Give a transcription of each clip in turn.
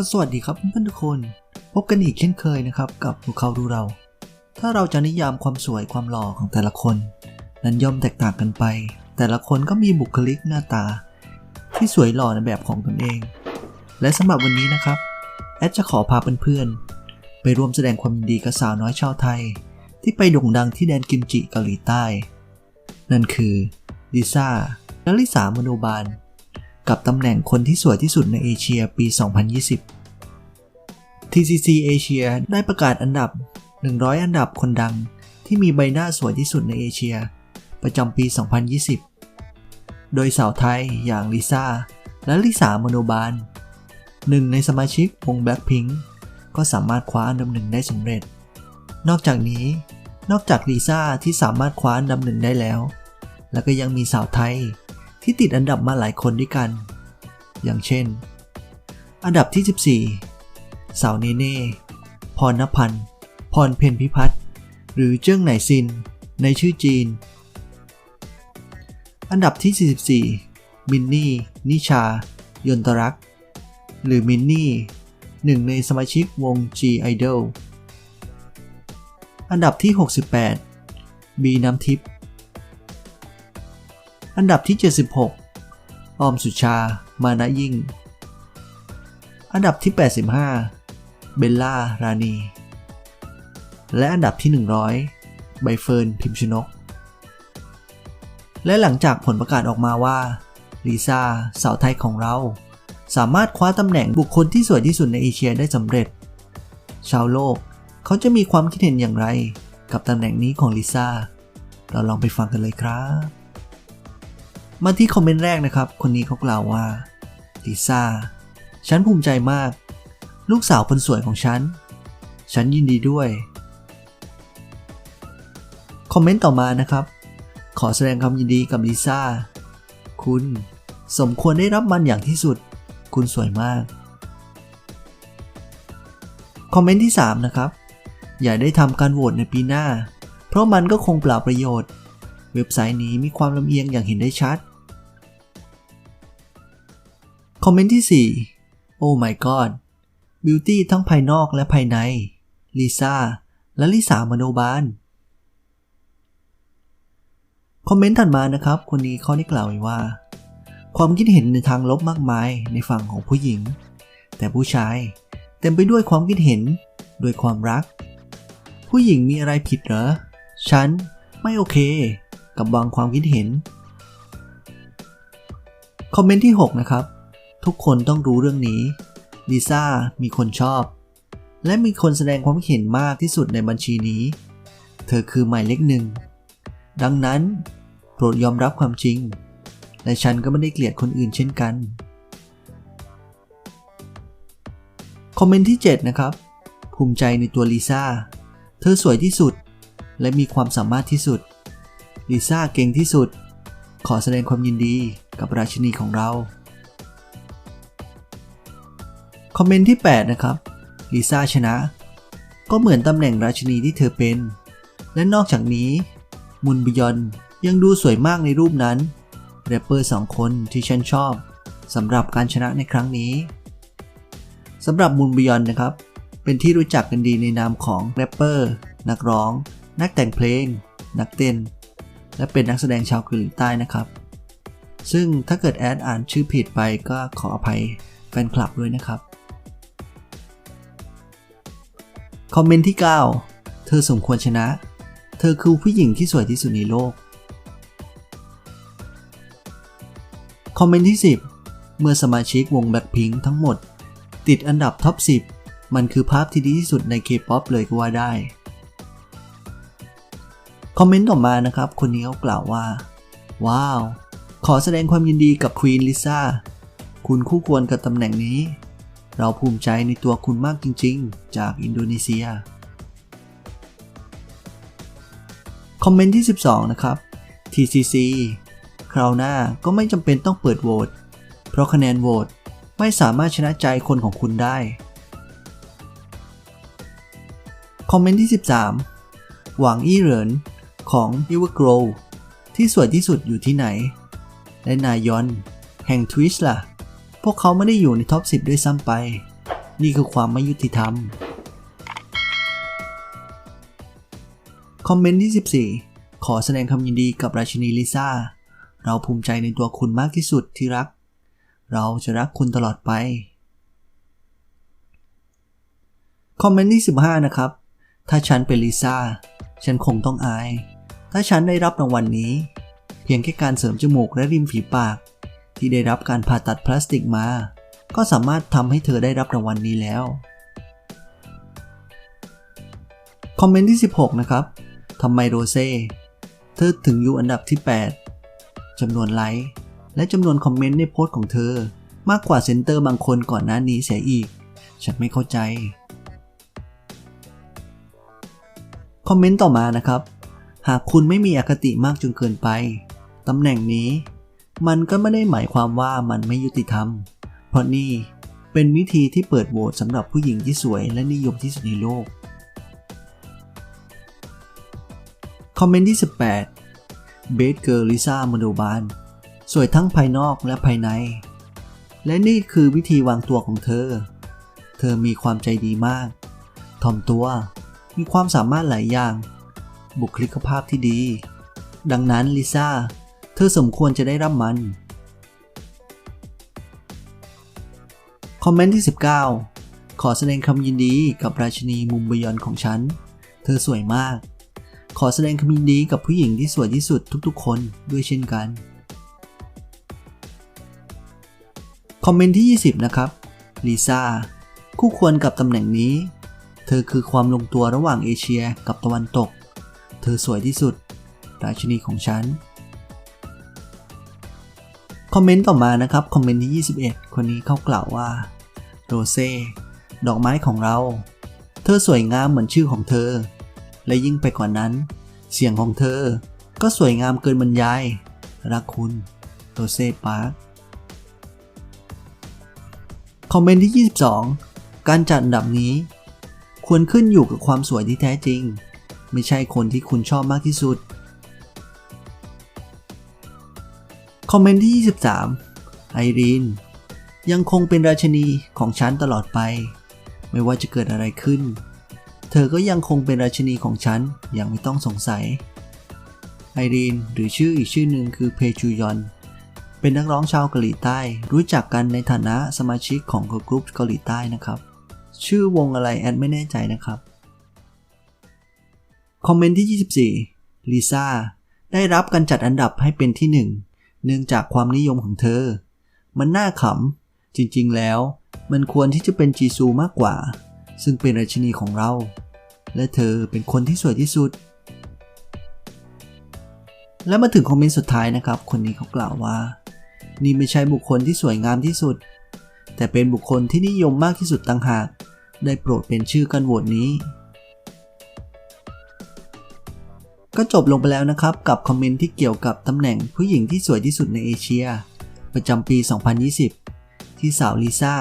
ก็สวัสดีครับเพื่อนๆทุกคน พบกันอีกเช่นเคยนะครับ กับภูเขาดูเรา ถ้าเราจะนิยามความสวยความหล่อของแต่ละคน นั้นย่อมแตกต่างกันไป แต่ละคนก็มีบุคลิกหน้าตา ที่สวยหล่อในแบบของตนเอง และสำหรับวันนี้นะครับแอดจะขอพาเพื่อนๆไปร่วมแสดงความยินดีกับสาวน้อยชาวไทย ที่ไปโด่งดังที่แดนกิมจิเกาหลีใต้ นั่นคือลิซ่าและลิสามโนบาล กับตำแหน่งคนที่สวยที่สุดในเอเชียปี 2020 TCC เอเชียได้ประกาศอันดับ 100 อันดับคนดังที่มีใบหน้าสวยที่สุดในเอเชีย ประจำปี 2020 โดยสาวไทยอย่างลิซ่าและลิสามโนบาลหนึ่งในสมาชิกวง Blackpink ก็สามารถคว้าอันดับหนึ่งได้สำเร็จ นอกจากนี้ นอกจากลิซ่าที่สามารถคว้าอันดับหนึ่งได้แล้ว แล้วก็ยังมีสาวไทย ที่ติดอันดับมาหลายคนด้วยกัน อย่างเช่น อันดับที่ 14 สาวเนเน่พรณพันธ์พรเพนพิพัฒน์หรือเจิ้งไหนซิน ในชื่อจีน อันดับที่ 44 มินนี่ นิชา ยนตรักษ์หรือมินนี่หนึ่งในสมาชิกวง G Idol อันดับที่ 68 บีน้ำทิพย์ อันดับที่ 76 ออมสุชา มานะยิ่ง อันดับที่ 85 เบลล่า รานีและอันดับที่ 100 ใบเฟิร์น พิมชนก และหลังจากผลประกาศออกมาว่าลิซ่าสาวไทยของเรา สามารถคว้าตำแหน่งบุคคลที่สวยที่สุดในเอเชียได้สำเร็จ ชาวโลกเขาจะมีความคิดเห็นอย่างไร กับตำแหน่งนี้ของลิซ่า เราลองไปฟังกันเลยครับ มาที่คอมเมนต์แรกนะครับ คนนี้เขากล่าวว่าลิซ่าฉันภูมิใจมาก ลูกสาวคนสวยของฉัน ฉันยินดีด้วย คอมเมนต์ต่อมานะครับ ขอแสดงความยินดีกับลิซ่า คุณสมควรได้รับมันอย่างที่สุด คุณสวยมาก คอมเมนต์ที่ 3 นะครับ อย่าได้ทำการโหวตในปีหน้า เพราะมันก็คงเปล่าประโยชน์ เว็บไซต์นี้มีความลำเอียงอย่างเห็นได้ชัด คอมเมนต์ที่4โอ้ my god บิวตี้ทั้งภายนอกและภายใน ลิซ่า และลิสามโนบาล คอมเมนต์ถัดมานะครับ คนนี้เขาได้กล่าวไว้ว่า ความคิดเห็นในทางลบมากมายในฝั่งของผู้หญิง แต่ผู้ชายเต็มไปด้วยความคิดเห็นด้วยความรัก ผู้หญิงมีอะไรผิดเหรอ ฉันไม่โอเค กับบางความคิดเห็น คอมเมนต์ที่ 6 นะครับ ทุกคนต้องรู้เรื่องนี้ลิซ่ามีคนชอบ และมีคนแสดงความคิดเห็นมากที่สุดในบัญชีนี้ เธอคือหมายเลขหนึ่ง ดังนั้น โปรดยอมรับความจริง และฉันก็ไม่ได้เกลียดคนอื่นเช่นกัน คอมเมนต์ที่ 7 นะครับ ภูมิใจในตัวลิซ่า เธอสวยที่สุด และมีความสามารถที่สุด ลิซ่าเก่งที่สุด ขอแสดงความยินดีกับราชินีของเรา คอมเมนต์ที่ 8 นะครับ ลิซ่าชนะ ก็เหมือนตำแหน่งราชินีที่เธอเป็น และนอกจากนี้ มุนบิยอนยังดูสวยมากในรูปนั้น แรปเปอร์สองคนที่ฉันชอบสำหรับการชนะในครั้งนี้สำหรับมุนบิยอนนะครับ เป็นที่รู้จักกันดีในนามของแรปเปอร์ นักร้อง นักแต่งเพลง นักเต้น และเป็นนักแสดงชาวเกาหลีใต้นะครับ ซึ่งถ้าเกิดแอดอ่านชื่อผิดไปก็ขออภัยแฟนคลับด้วยนะครับคอมเมนต์ที่ 9 เธอสมควรชนะ เธอคือผู้หญิงที่สวยที่สุดในโลก คอมเมนต์ที่ 10 เมื่อสมาชิกวง Blackpink ทั้งหมด ติดอันดับท็อป 10 มันคือภาพที่ดีที่สุดใน K-POP เลยก็ว่าได้ คอมเมนต์ต่อมานะครับ คนนี้เขากล่าวว่า ว้าว ขอแสดงความยินดีกับควีนลิซ่า คุณคู่ควรกับตำแหน่งนี้ เราภูมิใจในตัวคุณมากจริง ๆ จากอินโดนีเซีย คอมเมนต์ที่ 12 นะครับ TCC คราวหน้าก็ไม่จำเป็นต้องเปิดโหวต เพราะคะแนนโหวตไม่สามารถชนะใจคนของคุณได้ คอมเมนต์ที่ 13 หวังอี้เหริน ของ e v e r g r o w ที่สวยที่สุดอยู่ที่ไหน และนายอน แห่ง Twitch ล่ะ พวกเขาไม่ได้อยู่ในท็อป 10 ด้วยซ้ำไป นี่คือความไม่ยุติธรรม คอมเมนต์ที่ 14 ขอแสดงความยินดีกับราชินีลิซ่า เราภูมิใจในตัวคุณมากที่สุดที่รัก เราจะรักคุณตลอดไป คอมเมนต์ที่ 15 นะครับ ถ้าฉันเป็นลิซ่า ฉันคงต้องอาย ถ้าฉันได้รับรางวัลนนี้ เพียงแค่การเสริมจมูกและริมฝีปาก ที่ได้รับการผ่าตัดพลาสติกมา ก็สามารถทำให้เธอได้รับรางวัลนนี้แล้ว คอมเมนต์ที่ 16 นะครับทำไมโรเซ่เธอถึงอยู่อันดับที่ 8จำนวนไลค์และจำนวนคอมเมนต์ในโพสต์ของเธอ มากกว่าเซนเตอร์บางคนก่อนหน้านี้เสียอีก ฉันไม่เข้าใจ คอมเมนต์ต่อมานะครับ หากคุณไม่มีอคติมากจนเกินไป ตำแหน่งนี้ มันก็ไม่ได้หมายความว่ามันไม่ยุติธรรม เพราะนี่เป็นวิธีที่เปิดโหวตสำหรับผู้หญิงที่สวยและนิยมที่สุดในโลก คอมเมนต์ที่ 18 เบสเกิร์ลลิซ่าโมโดบานสวยทั้งภายนอกและภายใน และนี่คือวิธีวางตัวของเธอ เธอมีความใจดีมาก ถ่อมตัว มีความสามารถหลายอย่าง บุคลิกภาพที่ดี ดังนั้นลิซ่า เธอสมควรจะได้รับมัน คอมเมนต์ที่ 19 ขอแสดงคำยินดีกับราชินีมุมบยอนของฉัน เธอสวยมาก ขอแสดงความยินดีกับผู้หญิงที่สวยที่สุดทุกๆ คนด้วยเช่นกัน คอมเมนต์ที่ 20 นะครับลิซ่าคู่ควรกับตำแหน่งนี้ เธอคือความลงตัวระหว่างเอเชียกับตะวันตก ธอสวยที่สุด ราชินีของฉัน คอมเมนต์ต่อมานะครับ คอมเมนต์ที่ 21 คนนี้เขากล่าวว่า โรเซ่ดอกไม้ของเรา เธอสวยงามเหมือนชื่อของเธอ และยิ่งไปกว่านั้น เสียงของเธอ ก็สวยงามเกินบรรยาย รักคุณ โรเซ่ปาร์คคอมเมนต์ที่ 22 การจัดอันดับนี้ ควรขึ้นอยู่กับความสวยที่แท้จริง ไม่ใช่คนที่คุณชอบมากที่สุด คอมเมนต์ที่ 23 ไอรีน ยังคงเป็นราชนีของฉันตลอดไป ไม่ว่าจะเกิดอะไรขึ้น เธอก็ยังคงเป็นราชนีของฉันอย่างไม่ต้องสงสัย ไอรีนหรือชื่ออีกชื่อหนึ่งคือเพจูยอน เป็นนักร้องชาวเกาหลีใต้ รู้จักกันในฐานะสมาชิกของกรุ๊ปเกาหลีใต้นะครับ ชื่อวงอะไรแอดไม่แน่ใจนะครับ คอมเมนต์ที่ 24 ลิซ่า ได้รับการจัดอันดับให้เป็นที่ 1 เนื่องจากความนิยมของเธอ มันน่าขำ จริงๆแล้ว มันควรที่จะเป็นจีซูมากกว่า ซึ่งเป็นราชินีของเรา และเธอเป็นคนที่สวยที่สุด และมาถึงคอมเมนต์สุดท้ายนะครับ คนนี้เขากล่าวว่า นี่ไม่ใช่บุคคลที่สวยงามที่สุด แต่เป็นบุคคลที่นิยมมากที่สุดต่างหาก ได้โปรดเป็นชื่อกันโหวตนี้ ก็จบลงไปแล้วนะครับ กับคอมเมนต์ที่เกี่ยวกับตำแหน่งผู้หญิงที่สวยที่สุดในเอเชีย ประจำปี 2020 ที่สาวลิซ่า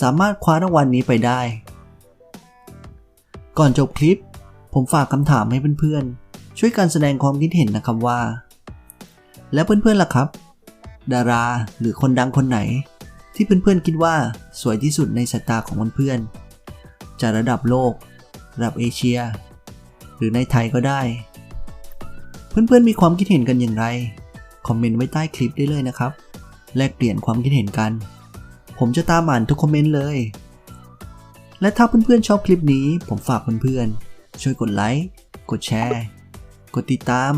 สามารถคว้ารางวัลนนี้ไปได้ ก่อนจบคลิป ผมฝากคำถามให้เพื่อนๆ ช่วยกันแสดงความคิดเห็นนะครับว่า แล้วเพื่อนๆล่ะครับ ดาราหรือคนดังคนไหน ที่เพื่อนๆคิดว่าสวยที่สุดในสายตาของเพื่อนๆจากระดับโลก ระดับเอเชีย หรือในไทยก็ได้ เพื่อนๆมีความคิดเห็นกันอย่างไร คอมเมนต์ไว้ใต้คลิปได้เลยนะครับ แลกเปลี่ยนความคิดเห็นกัน ผมจะตามอ่านทุกคอมเมนต์เลย และถ้าเพื่อนๆชอบคลิปนี้ ผมฝากเพื่อนๆช่วยกดไลค์ กดแชร์ กดติดตาม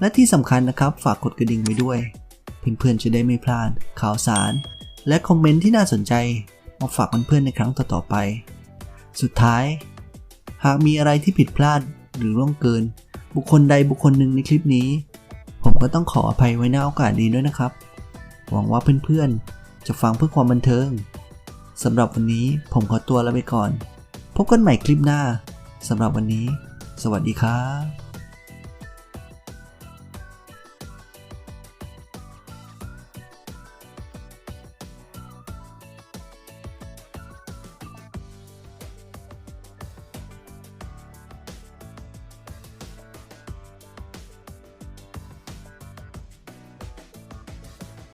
และที่สำคัญนะครับฝากกดกระดิ่งไว้ด้วย เพื่อนๆจะได้ไม่พลาด ข่าวสาร และคอมเมนต์ที่น่าสนใจมาฝากเพื่อนๆในครั้งต่อๆไป สุดท้าย หากมีอะไรที่ผิดพลาดหรือร่วงเกิน บุคคลใดบุคคลหนึ่งในคลิปนี้ ผมก็ต้องขออภัยไว้หน้าโอกาสนี้ด้วยนะครับ หวังว่าเพื่อนๆ จะฟังเพื่อความบันเทิงสำหรับวันนี้ผมขอตัวลาไปก่อน พบกันใหม่คลิปหน้าสำหรับวันนี้ สวัสดีครับ